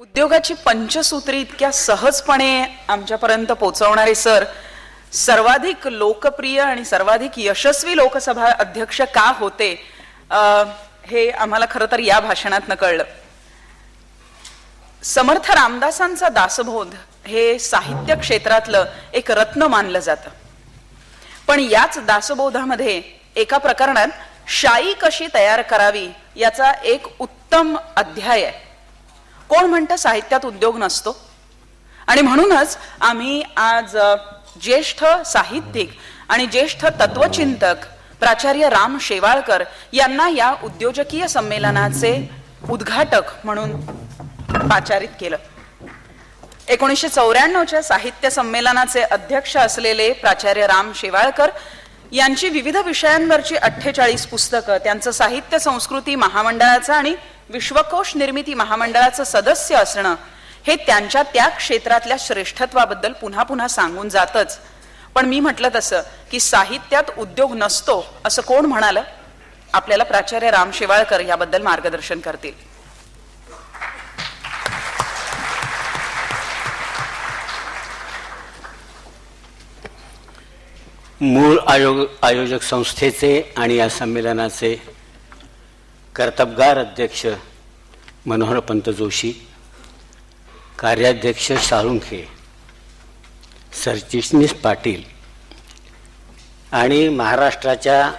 उद्योगाची पंचसूत्री इतक्या सहजपणे आमच्यापर्यंत पोहोचवणारे सर सर्वाधिक लोकप्रिय आणि सर्वाधिक यशस्वी लोकसभा अध्यक्ष का होते हे आम्हाला खरं तर या भाषणातनं कळलं. समर्थ रामदासांचा दासबोध हे साहित्य क्षेत्रातलं एक रत्न मानलं जातं. पण याच दासबोधामध्ये एका प्रकरणात शाई कशी तयार करावी याचा एक उत्तम अध्याय आहे. कोण म्हणतं साहित्यात उद्योग नसतो? आणि म्हणूनच आम्ही आज ज्येष्ठ साहित्यिक आणि ज्येष्ठ तत्वचिंतक प्राचार्य राम शेवाळकर यांना या उद्योजकीय संमेलनाचे उद्घाटक म्हणून पाचारित केलं. एकोणीसशे चौऱ्याण्णवच्या साहित्य संमेलनाचे अध्यक्ष असलेले प्राचार्य राम शेवाळकर यांची विविध विषयांवरची अठ्ठेचाळीस पुस्तकं त्यांचं साहित्य संस्कृती महामंडळाचं आणि विश्वकोश निर्मिती महामंडळाचं सदस्य असणं हे त्यांच्या त्या क्षेत्रातल्या श्रेष्ठत्वाबद्दल पुन्हा पुन्हा सांगून जातच. पण मी म्हटलं तसं की साहित्यात उद्योग नसतो असं कोण म्हणालं? आपल्याला प्राचार्य राम शेवाळकर याबद्दल मार्गदर्शन करतील. मूळ आयोग आयोजक संस्थेचे आणि या संमेलनाचे कर्तबगार अध्यक्ष मनोहरपंत जोशी कार्याध्यक्ष साळुंखे सरचिटणीस पाटील आणि महाराष्ट्राच्या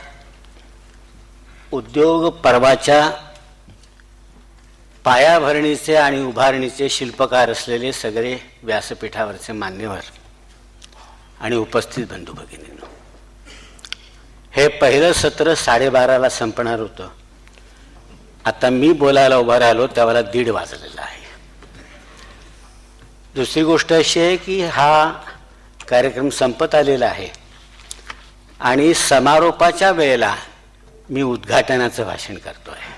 उद्योग पर्वाच्या पायाभरणीचे आणि उभारणीचे शिल्पकार असलेले सगळे व्यासपीठावरचे मान्यवर आणि उपस्थित बंधू भगिनी हे पहिलं सत्र साडेबाराला संपणार होतं. आता मी बोलायला उभा राहिलो त्यावेळेला दीड वाजलेला आहे. दुसरी गोष्ट अशी आहे की हा कार्यक्रम संपत आलेला आहे. आणि समारोपाच्या वेळेला मी उद्घाटनाचं भाषण करतो आहे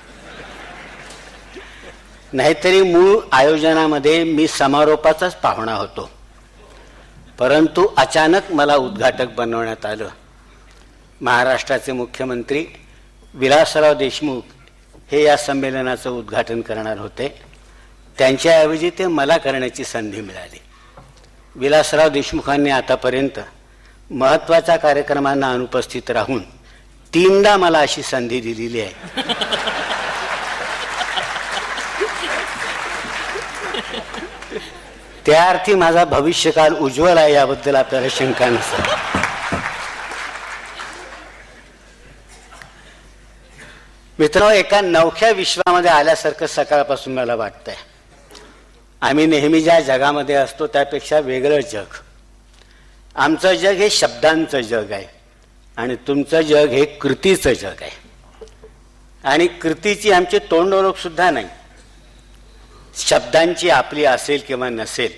नाहीतरी मूळ आयोजनामध्ये मी समारोपाचाच पाहुणा होतो. परंतु अचानक मला उद्घाटक बनवण्यात आलं. महाराष्ट्राचे मुख्यमंत्री विलासराव देशमुख हे या संमेलनाचं उद्घाटन करणार होते. त्यांच्याऐवजी ते मला करण्याची संधी मिळाली. विलासराव देशमुखांनी आतापर्यंत महत्त्वाच्या कार्यक्रमांना अनुपस्थित राहून तीनदा मला अशी संधी दिलेली आहे. त्या अर्थी माझा भविष्यकाल उज्ज्वल आहे याबद्दल आपल्याला शंका नसेल मित्रांनो एका नवख्या विश्वामध्ये आल्यासारखं सकाळपासून मला वाटतंय. आम्ही नेहमी ज्या जगामध्ये असतो त्यापेक्षा वेगळं जग. आमचं जग हे शब्दांचं जग आहे. आणि तुमचं जग हे कृतीचं जग आहे. आणि कृतीची आमची तोंड ओळखसुद्धा नाही. शब्दांची आपली असेल किंवा नसेल.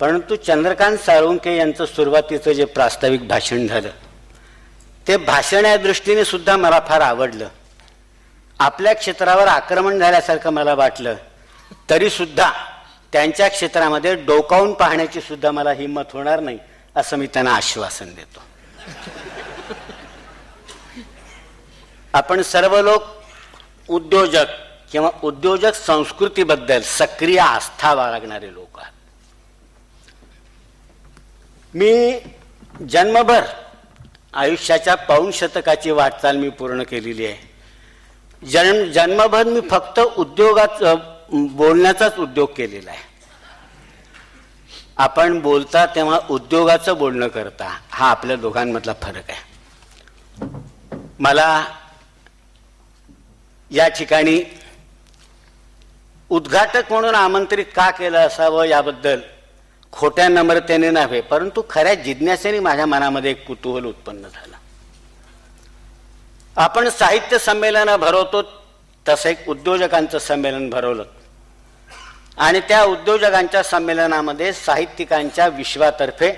परंतु चंद्रकांत साळुंके यांचं सुरुवातीचं जे प्रास्ताविक भाषण झालं ते भाषण या दृष्टीने सुद्धा मला फार आवडलं. आपल्या क्षेत्रावर आक्रमण झाल्यासारखं मला वाटलं. तरी सुद्धा त्यांच्या क्षेत्रामध्ये डोकावून पाहण्याची सुद्धा मला हिंमत होणार नाही असं मी त्यांना आश्वासन देतो. आपण सर्व लोक उद्योजक किंवा उद्योजक संस्कृतीबद्दल सक्रिय आस्था बाळगणारे लोक आहात. मी जन्मभर आयुष्याच्या पाऊण शतकाची वाटचाल मी पूर्ण केलेली आहे. जन्म जन्मभर मी फक्त उद्योगाच बोलण्याचाच उद्योग केलेला आहे. आपण बोलता तेव्हा उद्योगाचं बोलणं करता हा आपल्या दोघांमधला फरक आहे. मला या ठिकाणी उद्घाटक म्हणून आमंत्रित का केलं असावं याबद्दल खोट्या नम्रतेने नव्हे परंतु खऱ्या जिज्ञासेने माझ्या मनामध्ये एक कुतूहल उत्पन्न झालं. आपण साहित्य संमेलनं भरवतो तसं एक उद्योजकांचं संमेलन भरवलं. आणि त्या उद्योजकांच्या संमेलनामध्ये साहित्यिकांच्या विश्वातर्फे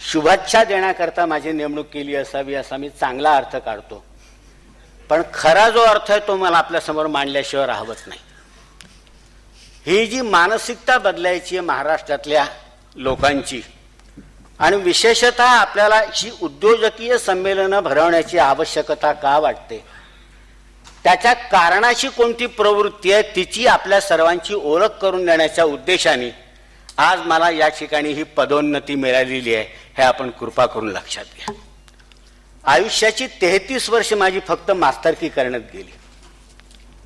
शुभेच्छा देण्याकरता माझी नेमणूक केली असावी असा मी चांगला अर्थ काढतो. पण खरा जो अर्थ आहे तो मला आपल्यासमोर मांडल्याशिवाय राहवत नाही. ही जी मानसिकता बदलायची आहे महाराष्ट्रातल्या लोकांची आणि विशेषतः आपल्याला ही उद्योजकीय संमेलनं भरवण्याची आवश्यकता का वाटते? त्याच्या कारणाची कोणती प्रवृत्ती आहे तिची आपल्या सर्वांची ओळख करून देण्याच्या उद्देशाने आज मला या ठिकाणी ही पदोन्नती मिळालेली आहे हे आपण कृपा करून लक्षात घ्या. आयुष्याची तेहतीस वर्ष माझी फक्त मास्तरकी करण्यात गेली.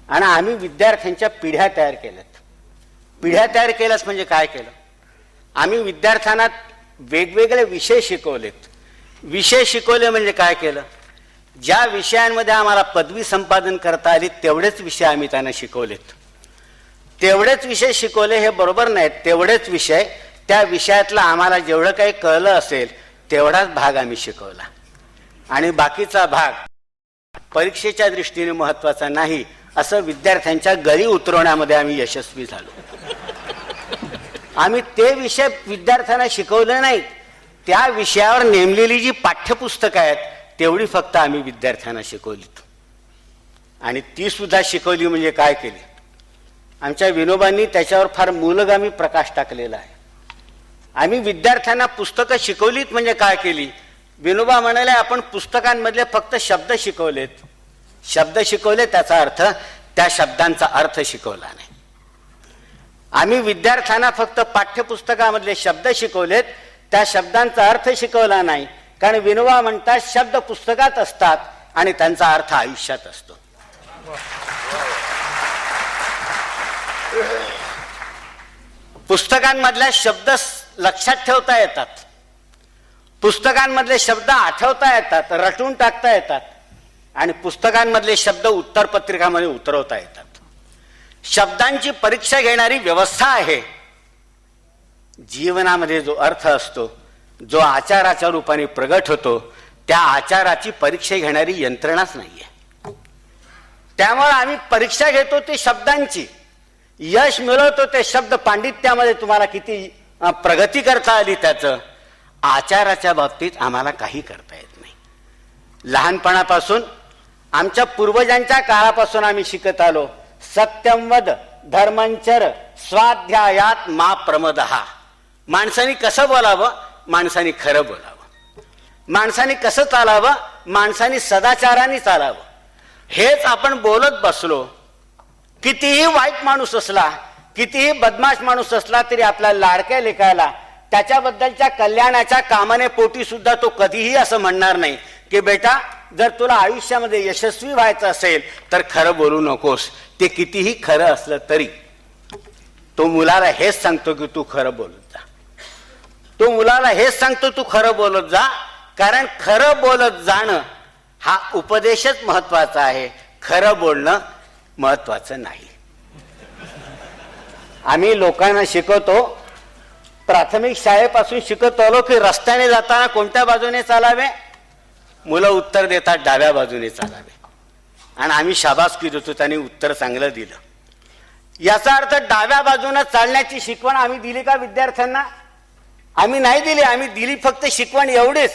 आणि आम्ही विद्यार्थ्यांच्या पिढ्या तयार केल्यात. पिढ्या तयार केल्यास म्हणजे काय केलं? आम्ही विद्यार्थ्यांना वेगवेगळे विषय शिकवलेत. विषय शिकवले म्हणजे काय केलं? ज्या विषयांमध्ये आम्हाला पदवी संपादन करता आली तेवढेच विषय आम्ही त्यांना शिकवलेत. तेवढेच विषय शिकवले हे बरोबर नाहीत तेवढेच विषय त्या विषयातलं आम्हाला जेवढं काही कळलं असेल तेवढाच भाग आम्ही शिकवला. आणि बाकीचा भाग परीक्षेच्या दृष्टीने महत्त्वाचा नाही असं विद्यार्थ्यांच्या गरी उतरवण्यामध्ये आम्ही यशस्वी झालो. आम्ही ते विषय विद्यार्थ्यांना शिकवले नाहीत. त्या विषयावर नेमलेली जी पाठ्यपुस्तकं आहेत तेवढी फक्त आम्ही विद्यार्थ्यांना शिकवलीत. आणि ती सुद्धा शिकवली म्हणजे काय केली? आमच्या विनोबांनी त्याच्यावर फार मूलगामी प्रकाश टाकलेला आहे. आम्ही विद्यार्थ्यांना पुस्तकं शिकवलीत म्हणजे काय केली? विनोबा म्हणाले आपण पुस्तकांमधले फक्त शब्द शिकवलेत. शब्द शिकवले त्याचा अर्थ त्या शब्दांचा अर्थ शिकवला नाही. आम्ही विद्यार्थ्यांना फक्त पाठ्यपुस्तकामधले शब्द शिकवलेत. त्या शब्दांचा अर्थ शिकवला नाही. कारण विनोबा म्हणतात शब्द पुस्तकात असतात आणि त्यांचा अर्थ आयुष्यात असतो. पुस्तकांमधल्या शब्द लक्षात ठेवता येतात. पुस्तकांमधले शब्द आठवता येतात रटून टाकता येतात. आणि पुस्तकांमधले शब्द उत्तरपत्रिकामध्ये उतरवता येतात. शब्दांची परीक्षा घेणारी व्यवस्था आहे. जीवनामध्ये जो अर्थ असतो जो आचाराच्या रूपाने प्रगट होतो त्या आचाराची परीक्षा घेणारी यंत्रणाच नाहीये. त्यामुळे आम्ही परीक्षा घेतो ते शब्दांची. यश मिळवतो ते शब्द पांडित्यामध्ये तुम्हाला किती प्रगती करता आली त्याचं आचाराच्या बाबतीत आम्हाला काही करता येत नाही. लहानपणापासून आमच्या पूर्वजांच्या काळापासून आम्ही शिकत आलो. सत्यमवद धर्मंचर स्वाध्यायात मा प्रमदहा माणसाने कसं बोलावं? माणसाने खरं बोलावं. माणसाने कसं चालावं? माणसाने सदाचाराने चालावं. हेच आपण बोलत बसलो. कितीही वाईट माणूस असला कितीही बदमाश माणूस असला तरी आपल्या लाडक्या लेखायला त्याच्याबद्दलच्या कल्याणाच्या कामाने पोटी सुद्धा तो कधीही असं म्हणणार नाही. की बेटा जर तुला आयुष्यामध्ये यशस्वी व्हायचं असेल तर खरं बोलू नकोस. ते कितीही खरं असलं तरी. तो मुलाला हेच सांगतो की तू खरं बोलत जा. तो मुलाला हेच सांगतो तू खरं बोलत जा. कारण खरं बोलत जाणं हा उपदेशच महत्त्वाचा आहे. खरं बोलणं महत्वाचं नाही. आम्ही लोकांना शिकवतो प्राथमिक शाळेपासून शिकत आलो की रस्त्याने जाताना कोणत्या बाजूने चालावे? मुलं उत्तर देतात डाव्या बाजूने चालावे. आणि आम्ही शाबासकी देतो त्यांनी उत्तर चांगलं दिलं. याचा अर्थ डाव्या बाजूने चालण्याची शिकवण आम्ही दिली का विद्यार्थ्यांना? आम्ही नाही दिली आम्ही दिली फक्त शिकवण एवढीच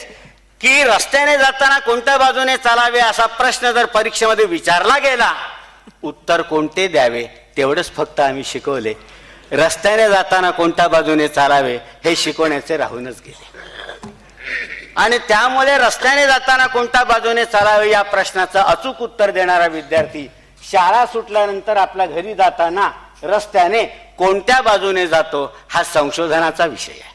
की रस्त्याने जाताना कोणत्या बाजूने चालावे असा प्रश्न जर परीक्षेमध्ये विचारला गेला उत्तर कोणते द्यावे? तेवढंच फक्त आम्ही शिकवले. रस्त्याने जाताना कोणत्या बाजूने चालावे? हे शिकवण्याचे राहूनच गेले. आणि त्यामुळे रस्त्याने जाताना कोणत्या बाजूने चालावे या प्रश्नाचं अचूक उत्तर देणारा विद्यार्थी शाळा सुटल्यानंतर आपल्या घरी जाताना रस्त्याने कोणत्या बाजूने जातो हा संशोधनाचा विषय आहे.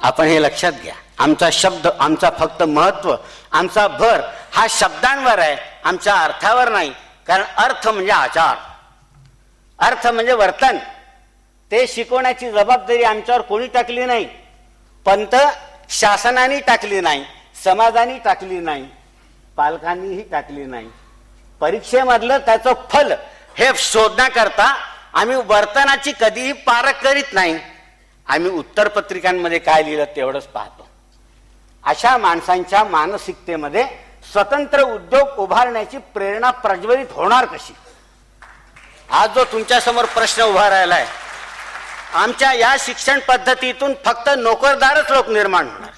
आपण हे लक्षात घ्या. आमचा शब्द आमचा फक्त महत्त्व आमचा भर हा शब्दांवर आहे आमच्या अर्थावर नाही. कारण अर्थ म्हणजे आचार. अर्थ म्हणजे वर्तन. ते शिकवण्याची जबाबदारी आमच्यावर कोणी टाकली नाही. पंत शासनाने टाकली नाही समाजाने टाकली नाही पालकांनीही टाकली नाही. परीक्षेमधलं त्याचं फल हे शोधण्याकरता आम्ही वर्तनाची कधीही पारख करीत नाही. आम्ही उत्तरपत्रिकांमध्ये काय लिहिलं तेवढंच पाहतो. अशा माणसांच्या मानसिकतेमध्ये स्वतंत्र उद्योग उभारण्याची प्रेरणा प्रज्वलित होणार कशी? आज जो तुमच्यासमोर प्रश्न उभा राहिला आहे आमच्या या शिक्षण पद्धतीतून फक्त नोकरदारच लोक निर्माण होणार.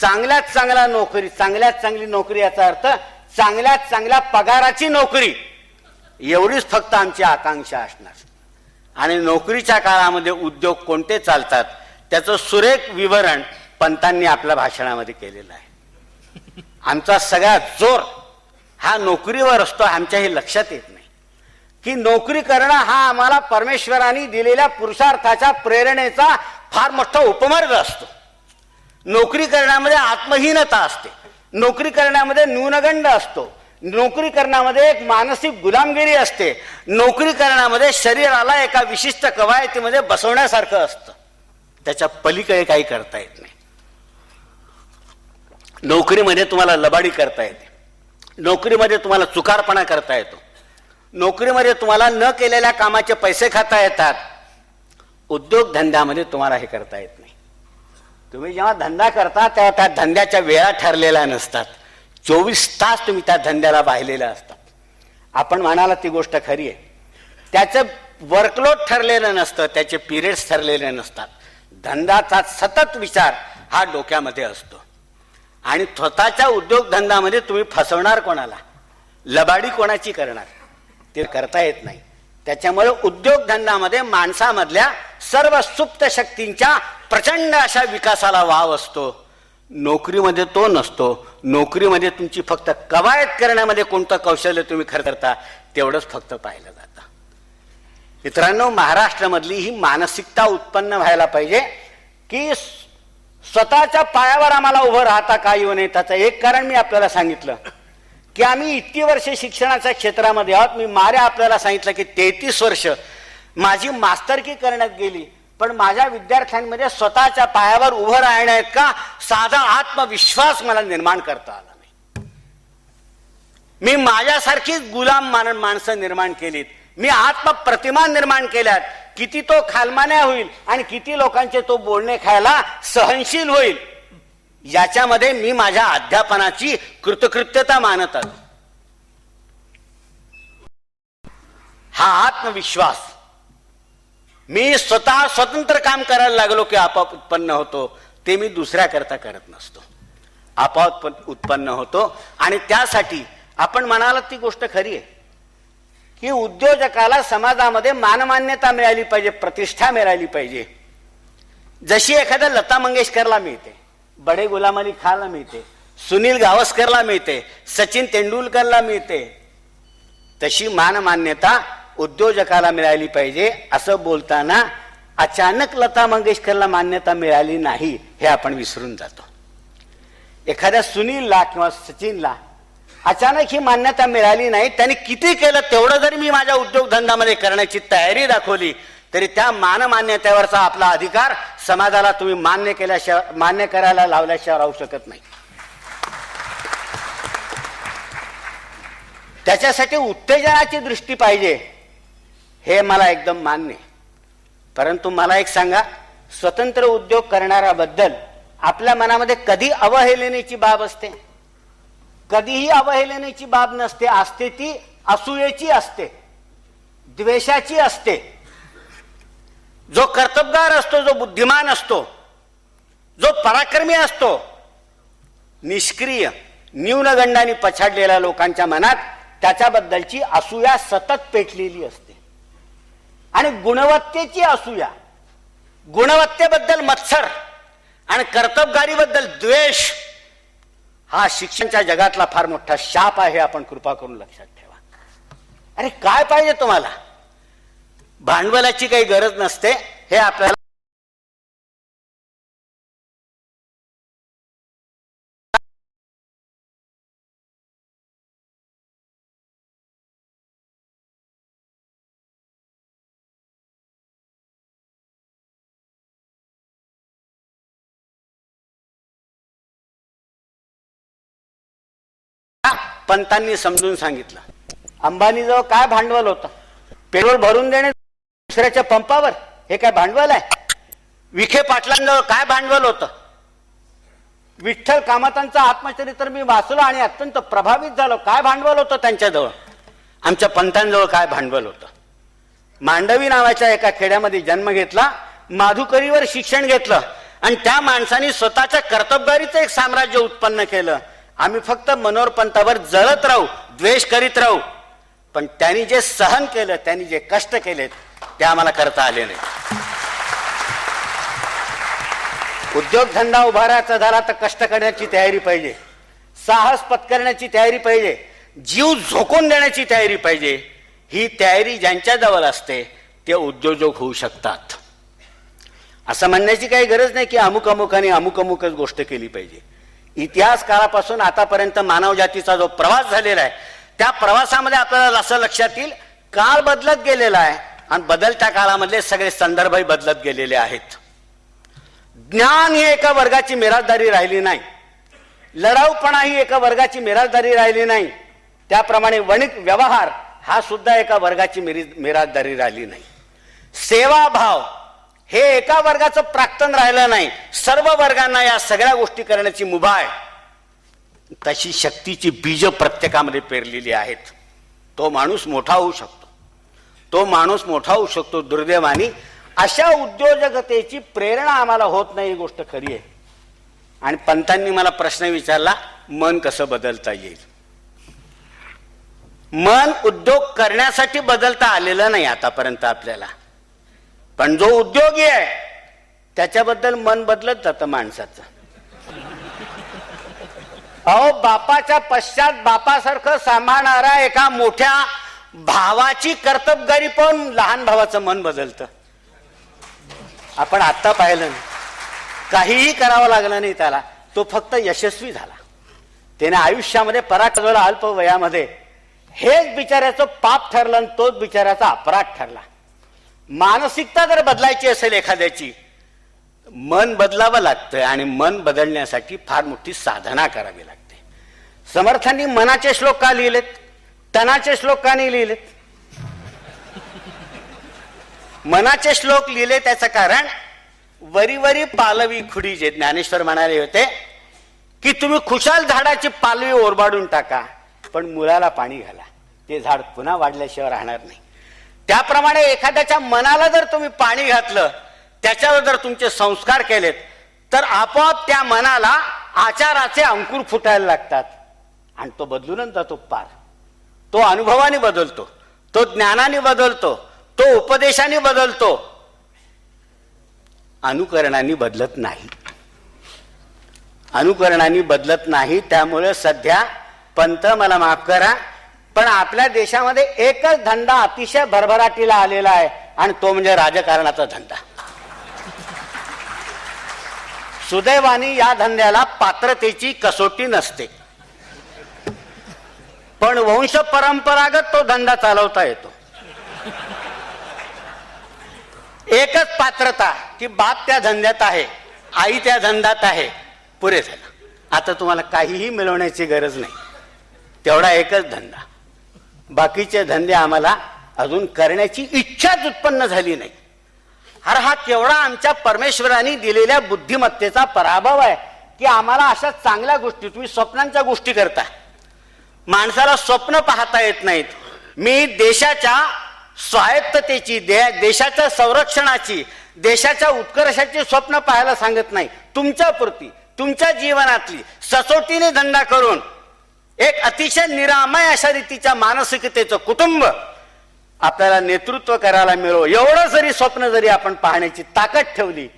चांगल्यात चांगला नोकरी चांगल्यात चांगली नोकरी याचा अर्थ चांगल्यात चांगल्या पगाराची नोकरी. एवढीच फक्त आमची आकांक्षा असणार. आणि नोकरीच्या काळामध्ये उद्योग कोणते चालतात त्याचं सुरेख विवरण पंतांनी आपल्या भाषणामध्ये केलेलं आहे. आमचा सगळ्यात जोर हा नोकरीवर असतो आमच्या हे लक्षात येत नाही. की नोकरी करणं हा आम्हाला परमेश्वराने दिलेल्या पुरुषार्थाच्या प्रेरणेचा फार मोठा उपमार्ग असतो. नोकरी करण्यामध्ये आत्महीनता असते. नोकरी करण्यामध्ये न्यूनगंड असतो. नोकरी करण्यामध्ये एक मानसिक गुलामगिरी असते. नोकरी करण्यामध्ये शरीराला एका विशिष्ट कवायतीमध्ये बसवण्यासारखं असतं. त्याच्या पलीकडे काही करता येत नाही. नोकरीमध्ये तुम्हाला लबाडी करता येते. नोकरीमध्ये तुम्हाला चुकारपणा करता येतो. नोकरीमध्ये तुम्हाला न केलेल्या कामाचे पैसे खाता येतात. उद्योगधंद्यामध्ये तुम्हाला हे करता येत नाही. तुम्ही जेव्हा धंदा करता तेव्हा त्या धंद्याच्या वेळा ठरलेल्या नसतात. चोवीस तास तुम्ही त्या धंद्याला वाहिलेल्या असतात. आपण म्हणाला ती गोष्ट खरी आहे. त्याचं वर्कलोड ठरलेलं नसतं त्याचे पिरियड्स ठरलेले नसतात. धंद्याचा सतत विचार हा डोक्यामध्ये असतो. आणि स्वतःच्या उद्योगधंद्यामध्ये तुम्ही फसवणार कोणाला? लबाडी कोणाची करणार? ते करता येत नाही. त्याच्यामुळे उद्योगधंद्यामध्ये माणसामधल्या सर्व सुप्त शक्तींच्या प्रचंड अशा विकासाला वाव असतो. नोकरीमध्ये तो नसतो. नोकरीमध्ये तुमची फक्त कवायत करण्यामध्ये कोणतं कौशल्य तुम्ही खरं करता तेवढंच फक्त पाहिलं जातं. मित्रांनो महाराष्ट्रामधली ही मानसिकता उत्पन्न व्हायला पाहिजे की स्वतःच्या पायावर आम्हाला उभं राहता का येऊ नये त्याचं एक कारण मी आपल्याला सांगितलं. की आम्ही इतकी वर्षे शिक्षणाच्या क्षेत्रामध्ये आहोत. मी माऱ्या आपल्याला सांगितलं की तेहतीस वर्ष. माझी मास्तरकी करण्यात गेली. पण माझ्या विद्यार्थ्यांमध्ये स्वतःच्या पायावर उभं राहण्यात का? साधा आत्मविश्वास मला निर्माण करता आला नाही. मी माझ्यासारखीच गुलाम मान माणसं निर्माण केलीत. मी आत्मप्रतिमा निर्माण केल्यात. किती तो खालमान्या होईल आणि किती लोकांचे तो बोलणे खायला सहनशील होईल. याच्यामध्ये मी माझ्या अध्यापनाची कृतकृत्यता मानत आलो हा आत्मविश्वास. मी स्वतः स्वतंत्र काम करायला लागलो की आपोआप उत्पन्न होतो ते मी दुसऱ्या करता करत नसतो. आपोआप उत्पन्न होतो आणि त्यासाठी आपण म्हणाला ती गोष्ट खरी आहे. की उद्योजकाला समाजामध्ये मानमान्यता मिळाली पाहिजे प्रतिष्ठा मिळाली पाहिजे. जशी एखाद्या लता मंगेशकरला मिळते. बडे गुलाम अली खानला मिळते. सुनील गावस्करला मिळते. सचिन तेंडुलकरला मिळते. तशी मानमान्यता उद्योजकाला मिळाली पाहिजे असं बोलताना अचानक लता मंगेशकरला मान्यता मिळाली नाही हे आपण विसरून जातो. एखाद्या सुनीलला किंवा सचिनला अचानक ही मान्यता मिळाली नाही त्यांनी किती केलं तेवढं जरी मी माझ्या उद्योगधंद्यामध्ये करण्याची तयारी दाखवली तरी त्या मानमान्यतेवरचा आपला अधिकार समाजाला तुम्ही मान्य केल्याशिवाय मान्य करायला लावल्याशिवाय राहू शकत नाही. त्याच्यासाठी उत्तेजनाची दृष्टी पाहिजे हे मला एकदम मान्य परंतु मला एक सांगा स्वतंत्र उद्योग करणाऱ्याबद्दल आपल्या मनामध्ये कधी अवहेलनेची बाब असते? कधीही अवहेलनेची बाब नसते असते ती असूयेची असते द्वेषाची असते. जो कर्तबगार असतो जो बुद्धिमान असतो जो पराक्रमी असतो निष्क्रिय न्यूनगंडाने पछाडलेल्या लोकांच्या मनात त्याच्याबद्दलची असूया सतत पेटलेली असते. आणि गुणवत्तेची असूया गुणवत्तेबद्दल मत्सर आणि कर्तबगारीबद्दल द्वेष हा शिक्षणच्या जगातला फार मोठा शाप आहे आपण कृपा करून लक्षात ठेवा. अरे काय पाहिजे तुम्हाला? भांडवलाची काही गरज नसते हे आपल्याला पंतांनी समजून सांगितलं. अंबानीजवळ काय भांडवल होतं? पेट्रोल भरून देणे दुसऱ्याच्या पंपावर. हे काय भांडवल आहे? विखे पाटलांजवळ काय भांडवल होतं? विठ्ठल कामतांचा आत्मचरित्र मी वाचलो आणि अत्यंत प्रभावित झालो. काय भांडवल होतं त्यांच्याजवळ? आमच्या पंतांजवळ काय भांडवल होतं? मांडवी नावाच्या एका खेड्यामध्ये जन्म घेतला माधुकरीवर शिक्षण घेतलं आणि त्या माणसाने स्वतःच्या कर्तबगारीचं एक साम्राज्य उत्पन्न केलं. आम्ही फक्त मनोहर पंतावर जळत राहू द्वेष करीत राहू. पण त्यांनी जे सहन केलं त्यांनी जे कष्ट केलेत ते आम्हाला करता आले नाही. उद्योगधंदा उभारायचा झाला तर कष्ट करण्याची तयारी पाहिजे. साहस पत्करण्याची तयारी पाहिजे. जीव झोकून देण्याची तयारी पाहिजे. ही तयारी ज्यांच्याजवळ असते ते उद्योजक होऊ शकतात. असं म्हणण्याची काही गरज नाही की अमुक अमुकाने अमुक अमुकच गोष्ट केली पाहिजे. इतिहास काळापासून आतापर्यंत मानवजातीचा जो प्रवास झालेला आहे त्या प्रवासामध्ये आपल्याला असं लक्षात येईल काळ बदलत गेलेला आहे. आणि बदलत्या काळामधले सगळे संदर्भही बदलत गेलेले आहेत. ज्ञान ही एका वर्गाची मिराजदारी राहिली नाही. लढाऊपणा ही एका वर्गाची मिराजदारी राहिली नाही. त्याप्रमाणे वणिक व्यवहार हा सुद्धा एका वर्गाची मिरी मिराजदारी राहिली नाही. सेवाभाव हे एका वर्गाचं प्राक्तन राहिलं नाही. सर्व वर्गांना या सगळ्या गोष्टी करण्याची मुभा आहे. तशी शक्तीची बीज प्रत्येकामध्ये पेरलेली आहेत. तो माणूस मोठा होऊ शकतो. तो माणूस मोठा होऊ शकतो दुर्दैवानी. अशा उद्योजकतेची प्रेरणा आम्हाला होत नाही ही गोष्ट खरी आहे. आणि पंतांनी मला प्रश्न विचारला मन कसं बदलता येईल? मन उद्योग करण्यासाठी बदलता आलेलं नाही आतापर्यंत आपल्याला. पण जो उद्योगी आहे त्याच्याबद्दल मन बदलत जातं माणसाचं. अहो बापाच्या पश्चात बापासारखं सांभाळणारा एका मोठ्या भावाची कर्तबगारी पण लहान भावाचं मन बदलतं. आपण आत्ता पाहिलं काहीही करावं लागलं नाही त्याला तो फक्त यशस्वी झाला. त्याने आयुष्यामध्ये पराक्रमला अल्प वयामध्ये हेच बिचाऱ्याचं पाप ठरलं आणि तोच बिचाऱ्याचा अपराध ठरला. मानसिकता जर बदलायची असेल एखाद्याची मन बदलावं लागतं आणि मन बदलण्यासाठी फार मोठी साधना करावी लागते. समर्थांनी मनाचे श्लोक का लिहिलेत? तनाचे श्लोक का नाही लिहिलेत? मनाचे श्लोक लिहिले त्याचं कारण वरी वरी पालवी खुडी जे ज्ञानेश्वर म्हणाले होते की तुम्ही खुशाल झाडाची पालवी ओरबाडून टाका पण मुलाला पाणी घाला. ते झाड पुन्हा वाढल्याशिवाय राहणार नाही. त्याप्रमाणे एखाद्याच्या मनाला जर तुम्ही पाणी घातलं त्याच्यावर जर तुमचे संस्कार केलेत तर आपोआप त्या मनाला आचाराचे अंकुर फुटायला लागतात. आणि तो बदलूनच जातो पार. तो अनुभवाने बदलतो तो ज्ञानाने बदलतो तो उपदेशाने बदलतो. अनुकरणाने बदलत नाही. अनुकरणाने बदलत नाही त्यामुळे सध्या पंत मला माफ करा पण आपल्या देशामध्ये एकच धंदा अतिशय भरभराटीला आलेला आहे आणि तो म्हणजे राजकारणाचा धंदा. सुदैवानी या धंद्याला पात्रतेची कसोटी नसते. पण वंश परंपरागत तो धंदा चालवता येतो. एकच पात्रता की बाप त्या धंद्यात आहे आई त्या धंद्यात आहे पुरे झालं. आता तुम्हाला काहीही मिळवण्याची गरज नाही. तेवढा एकच धंदा. बाकीचे धंदे आम्हाला अजून करण्याची इच्छाच उत्पन्न झाली नाही. अरे हा केवढा आमच्या परमेश्वराने दिलेल्या बुद्धिमत्तेचा पराभव आहे की आम्हाला अशा चांगल्या गोष्टी तुम्ही स्वप्नांच्या गोष्टी करता माणसाला स्वप्न पाहता येत नाहीत. मी देशाच्या स्वायत्ततेची दे देशाच्या संरक्षणाची देशाच्या उत्कर्षाची स्वप्न पाहायला सांगत नाही. तुमच्यापुरती तुमच्या जीवनातली सचोटीने धंदा करून एक अतिशय निरामय अशा रीतीच्या मानसिकतेचं कुटुंब आपल्याला नेतृत्व करायला मिळो. एवढं जरी स्वप्न जरी आपण पाहण्याची ताकद ठेवली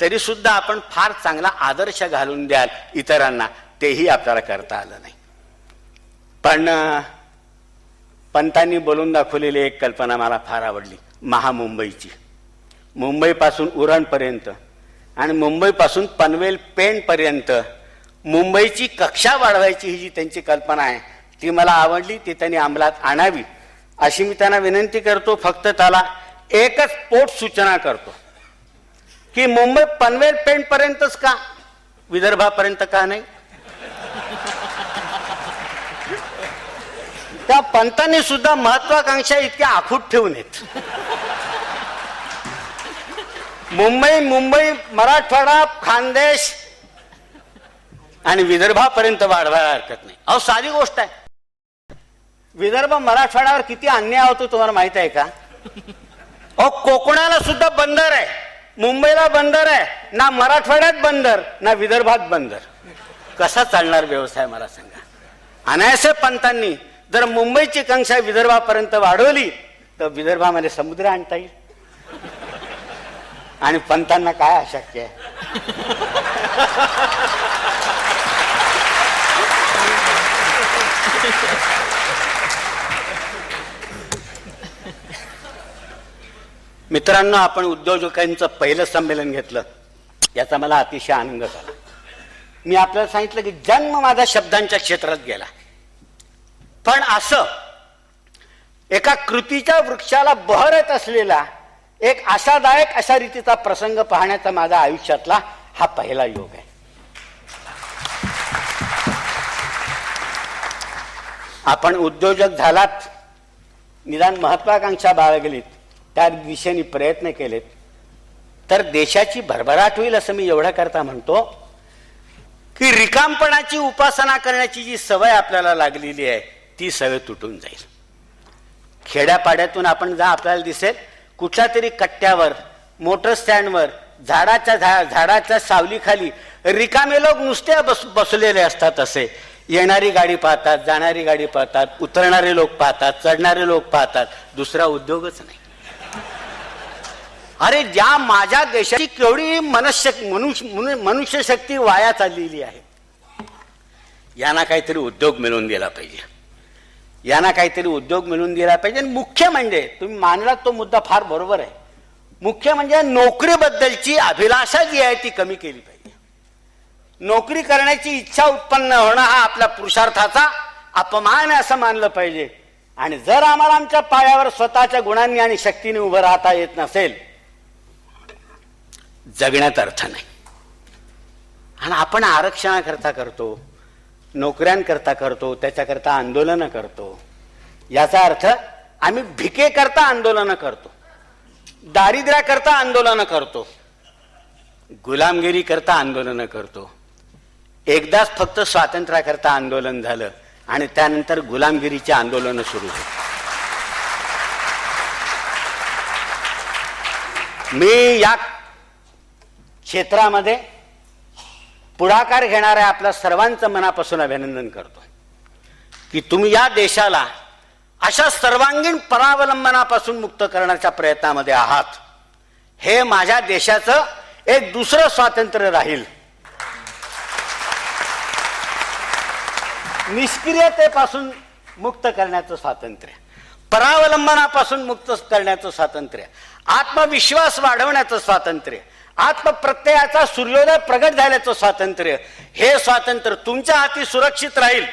तरी सुद्धा आपण फार चांगला आदर्श घालून द्याल इतरांना. तेही आपल्याला करता आलं नाही. पण पंतांनी बोलून दाखवलेली एक कल्पना मला फार आवडली महामुंबईची. मुंबईपासून उरणपर्यंत आणि मुंबईपासून पनवेल पेणपर्यंत मुंबईची कक्षा वाढवायची ही जी त्यांची कल्पना आहे ती मला आवडली ती त्यांनी अंमलात आणावी. अशी मी त्यांना विनंती करतो फक्त त्याला एकच पोट सूचना करतो की मुंबई पनवेल पेणपर्यंतच का विदर्भापर्यंत का नाही त्या पंतांनी सुद्धा महत्वाकांक्षा इतक्या आखूट ठेवून येत मुंबई मुंबई मराठवाडा खानदेश आणि विदर्भापर्यंत वाढवायला हरकत नाही. अहो साधी गोष्ट आहे. विदर्भ मराठवाड्यावर किती अन्याय होतो तुम्हाला माहीत आहे का? अहो कोकणाला सुद्धा बंदर आहे. मुंबईला बंदर आहे. ना मराठवाड्यात बंदर ना विदर्भात बंदर. कसा चालणार व्यवसाय मला सांगा. अनायसे पंतांनी जर मुंबईची कंक्षा विदर्भापर्यंत वाढवली तर विदर्भामध्ये समुद्र आणता येईल. आणि पंतांना काय अशक्य आहे? मित्रांनो आपण उद्योजकांचं पहिलं संमेलन घेतलं. याचा मला अतिशय आनंद झाला. मी आपल्याला सांगितलं की जन्म माझा शब्दांच्या क्षेत्रात गेला. पण असं एका कृतीच्या वृक्षाला बहरत असलेला एक आशादायक अशा रीतीचा प्रसंग पाहण्याचा माझा आयुष्यातला हा पहिला योग आहे. आपण उद्योजक झालात निदान महत्वाकांक्षा बाळगलीत त्या दिशेने प्रयत्न केलेत. तर देशाची भरभराट होईल असं मी एवढं करता म्हणतो की रिकामपणाची उपासना करण्याची जी सवय आपल्याला लागलेली आहे ती सवय तुटून जाईल. खेड्यापाड्यातून आपण जा आपल्याला दिसेल कुठल्या तरी कट्ट्यावर मोटर स्टँडवर झाडाच्या झा झाडाच्या सावलीखाली रिकामे लोक नुसते बस बसलेले असतात असे. येणारी गाडी पाहतात जाणारी गाडी पाहतात उतरणारे लोक पाहतात चढणारे लोक पाहतात. दुसरा उद्योगच नाही. अरे ज्या माझ्या देशाची केवढी मनुष्य मनुष्य मनुष्यशक्ती वाया चाललेली आहे. यांना काहीतरी उद्योग मिळवून दिला पाहिजे. यांना काहीतरी उद्योग मिळून दिला पाहिजे. आणि मुख्य म्हणजे तुम्ही मानला तो मुद्दा फार बरोबर आहे. मुख्य म्हणजे नोकरीबद्दलची अभिलाषा जी आहे ती कमी केली पाहिजे. नोकरी करण्याची इच्छा उत्पन्न होणं हा आपल्या पुरुषार्थाचा अपमान आहे असं मानलं पाहिजे. आणि जर आम्हाला आमच्या पायावर स्वतःच्या गुणांनी आणि शक्तीने उभं राहता येत नसेल जगण्यात अर्थ नाही. आणि आपण आरक्षणाकरता करतो. नोकऱ्यांकरता करतो त्याच्याकरता आंदोलनं करतो. याचा अर्थ आम्ही भिकेकरता आंदोलनं करतो. दारिद्र्याकरता आंदोलनं करतो. गुलामगिरीकरता आंदोलनं करतो. एकदाच फक्त स्वातंत्र्याकरता आंदोलन झालं आणि त्यानंतर गुलामगिरीचे आंदोलनं सुरू झाली. मी या क्षेत्रामध्ये पुढाकार घेणाऱ्या आपल्या सर्वांचं मनापासून अभिनंदन करतो. की तुम्ही या देशाला अशा सर्वांगीण परावलंबनापासून मुक्त करण्याच्या प्रयत्नामध्ये आहात. हे माझ्या देशाचं एक दुसरं स्वातंत्र्य राहील. निष्क्रियतेपासून मुक्त करण्याचं स्वातंत्र्य. परावलंबनापासून मुक्त करण्याचं स्वातंत्र्य. आत्मविश्वास वाढवण्याचं स्वातंत्र्य. आत्मप्रत्ययाचा सूर्योदय प्रगट झाल्याचं स्वातंत्र्य. हे स्वातंत्र्य तुमच्या हाती सुरक्षित राहील.